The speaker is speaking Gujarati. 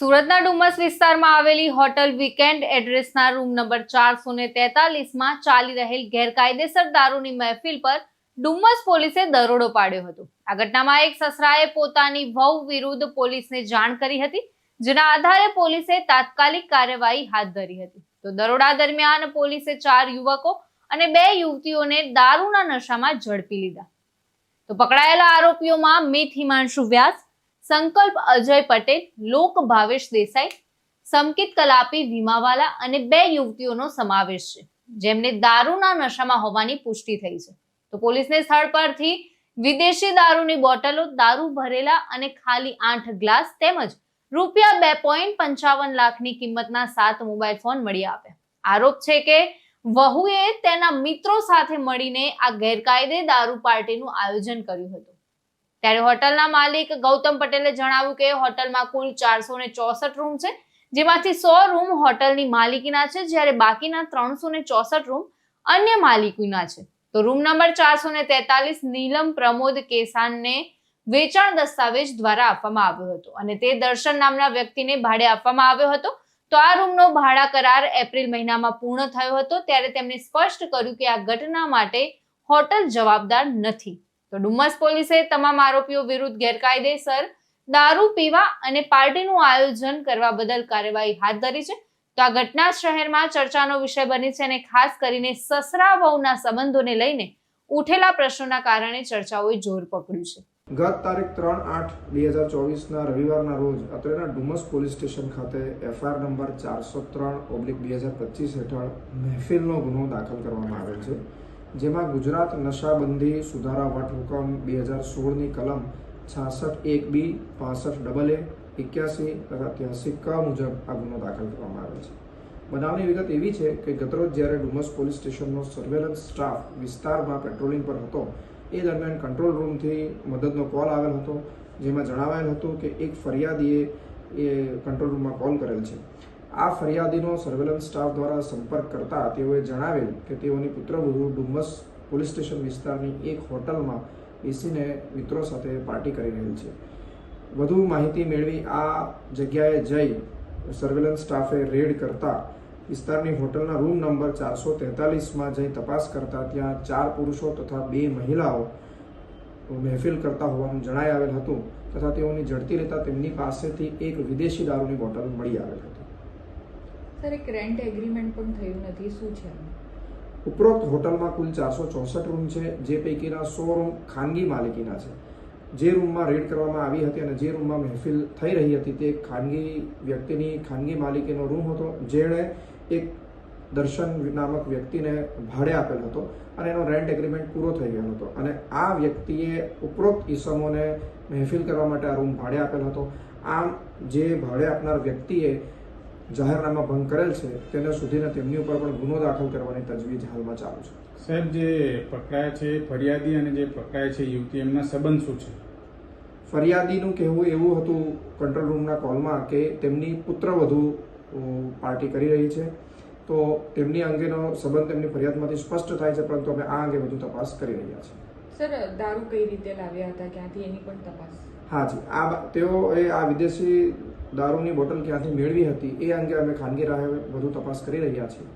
સુરતના ડુમસ વિસ્તારમાં આવેલી હોટલ વીકેન્ડ એડ્રેસના રૂમ નંબર ચારસો ને તેતાલીસમાં ચાલી રહેલ ગેરકાયદેસર દારૂની મહેફિલ પર ડુમસ પોલીસે દરોડો પાડ્યો હતો. આ ઘટનામાં એક સસરાએ પોતાની વહુ વિરુદ્ધ પોલીસને જાણ કરી હતી, જેના આધારે પોલીસે તાત્કાલિક કાર્યવાહી હાથ ધરી હતી. તો દરોડા દરમિયાન પોલીસે ચાર યુવકો અને બે યુવતીઓને દારૂના નશામાં ઝડપી લીધા. તો પકડાયેલા આરોપીઓમાં મિત હિમાંશુ વ્યાસ સંકલ્પ અજય પટેલ, લોક ભાવેશ દેસાઈ સમકિત કલાપી વીમાવાલા અને બે યુવતીઓનો સમાવેશ છે, જેમને દારૂના નશામાં હોવાની પુષ્ટિ થઈ છે. તો પોલીસને સ્થળ પરથી વિદેશી દારૂની બોટલો, દારૂ ભરેલા અને ખાલી આઠ ગ્લાસ તેમજ રૂપિયા બે પોઈન્ટ પંચાવન લાખની કિંમતના સાત મોબાઈલ ફોન મળી આવ્યા. આરોપ છે કે વહુએ તેના મિત્રો સાથે મળીને આ ગેરકાયદે દારૂ પાર્ટીનું આયોજન કર્યું હતું. ત્યારે હોટલના માલિક ગૌતમ પટેલે જણાવ્યું કે હોટલમાં કુલ ચારસો ચોસઠ રૂમ છે, જેમાંથી સો રૂમ હોટલની માલિકીના છે, જ્યારે બાકીના ત્રણસો ચોસઠ રૂમ અન્ય માલિકીના છે. તો રૂમ નંબર ચારસો ને તેતાલીસ નીલમ પ્રમોદ કેસાનને વેચાણ દસ્તાવેજ દ્વારા આપવામાં આવ્યો હતો અને તે દર્શન નામના વ્યક્તિને ભાડે આપવામાં આવ્યો હતો. તો આ રૂમનો ભાડા કરાર એપ્રિલ મહિનામાં પૂર્ણ થયો હતો, ત્યારે તેમણે સ્પષ્ટ કર્યું કે આ ઘટના માટે હોટલ જવાબદાર નથી. તો ડુમસ પોલીસે તમામ આરોપીઓ વિરુદ્ધ ગેરકાયદેસર દારૂ પીવા અને પાર્ટીનું આયોજન કરવા બદલ કાર્યવાહી હાથ ધરી છે. તો આ ઘટના શહેરમાં ચર્ચાનો વિષય બની છે અને ખાસ કરીને સસરા વહુના સંબંધોને લઈને ઉઠેલા પ્રશ્નોના કારણે ચર્ચાઓએ જોર પકડ્યું છે. ગત તારીખ ત્રણ આઠ બે હજાર ચોવીસના રવિવારના રોજ અત્રેના ડુમસ પોલીસ સ્ટેશન ખાતે એફઆઈઆર નંબર ચારસો ત્રણ ઓબ્લિક બે હજાર પચીસ હેઠળ મહેફિલનો ગુનો દાખલ કરવામાં આવેલ છે. જેમાં ગુજરાત નશાબંધી સુધારા વટહુકમ બે હજાર સોળની કલમ છાસઠ એક બી, પાસઠ ડબલ એ, એક્યાસી તથા ત્યાસી ક મુજબ આ ગુનો દાખલ કરવામાં આવેલ છે. બનાવની વિગત એવી છે કે ગતરોજ જ્યારે ડુમસ પોલીસ સ્ટેશનનો સર્વેલન્સ સ્ટાફ વિસ્તારમાં પેટ્રોલિંગ પર હતો, એ દરમિયાન કંટ્રોલ રૂમથી મદદનો કોલ આવેલ હતો, જેમાં જણાવાયેલ હતું કે એક ફરિયાદીએ એ કંટ્રોલ રૂમમાં કોલ કરેલ છે. આ ફરિયાદીનો સર્વેલન્સ સ્ટાફ દ્વારા સંપર્ક કરતા તેઓએ જણાવેલ કે તેઓની પુત્રવધુ ડુમસ પોલીસ સ્ટેશન વિસ્તારની એક હોટલમાં બેસીને મિત્રો સાથે પાર્ટી કરી રહેલ છે. વધુ માહિતી મેળવી આ જગ્યાએ જઈ સર્વેલન્સ સ્ટાફે રેડ કરતા વિસ્તારની હોટલના રૂમ નંબર ચારસો તેતાલીસમાં જઈ તપાસ કરતા ત્યાં ચાર પુરુષો તથા બે મહિલાઓ મહેફિલ કરતા હોવાનું જણાઈ આવેલ હતું તથા તેઓની ઝડપી લેતા તેમની પાસેથી એક વિદેશી દારૂની બોટલ મળી આવેલ હતી. સર, એક રેન્ટ એગ્રીમેન્ટ પણ થયું નથી. શું છે ઉપરોક્ત હોટલમાં કુલ ચારસો ચોસઠ રૂમ છે, જે પૈકીના સો રૂમ ખાનગી માલિકીના છે. જે રૂમમાં રેડ કરવામાં આવી હતી અને જે રૂમમાં મહેફિલ થઈ રહી હતી, તે ખાનગી વ્યક્તિની ખાનગી માલિકીનો રૂમ હતો. જેણે એક દર્શન નામક વ્યક્તિને ભાડે આપેલ હતો અને એનો રેન્ટ એગ્રીમેન્ટ પૂરો થઈ ગયો હતો. અને આ વ્યક્તિએ ઉપરોક્ત ઈસમોને મહેફિલ કરવા માટે આ રૂમ ભાડે આપેલ હતો. આમ, જે ભાડે આપનાર વ્યક્તિએ જાહેરનામા ભંગ કરેલ છે તેને સુધીને તેમની ઉપર પણ ગુનો દાખલ કરવાની તજવીજ હાલમાં ચાલુ છે. સાહેબ જે પકડાયા છે ફરિયાદી અને જે પકડાયા છે યુવતી એમના સંબંધ શું છે? ફરિયાદીનું કહેવું એવું હતું કંટ્રોલ રૂમના કોલમાં કે તેમની પુત્રવધુ પાર્ટી કરી રહી છે. તો તેમની અંગેનો સંબંધ તેમની ફરિયાદમાંથી સ્પષ્ટ થાય છે પરંતુ અમે આ અંગે વધુ તપાસ કરી રહ્યા છીએ. સર દારૂ કઈ રીતે લાવ્યા હતા? ક્યાંથી એની પણ તપાસ? હા જી આ બા- એ આ વિદેશી દારૂની બોટલ ક્યાંથી મેળવી હતી એ અંગે અમે ખાનગી રાહે વધુ તપાસ કરી રહ્યા છીએ.